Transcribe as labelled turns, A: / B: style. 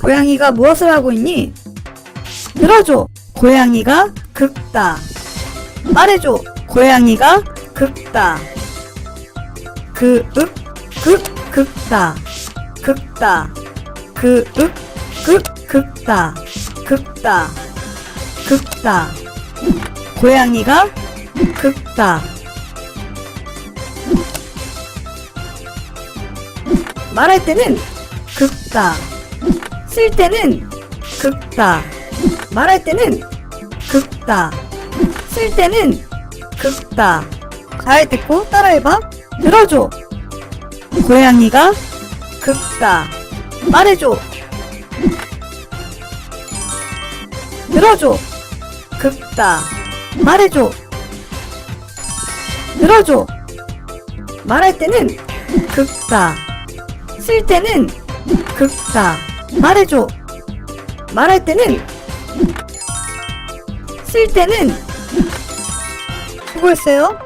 A: 고양이가 무엇을 하고 있니? 들어줘. 고양이가 긁다. 말해줘. 고양이가 긁다. 그, 윽, 극, 긁다. 긁다. 그, 윽, 극, 긁다. 긁다. 긁다. 고양이가 긁다. 말할 때는 긁다. 쓸 때는 긁다. 말할 때는 긁다. 쓸 때는 긁다. 잘 듣고 따라해봐. 들어줘. 고양이가 긁다. 말해줘. 들어줘. 긁다. 말해줘. 들어줘. 말할 때는 긁다. 쓸 때는 긁다. 말해줘. 말할 때는 쓸 때는 수고했어요.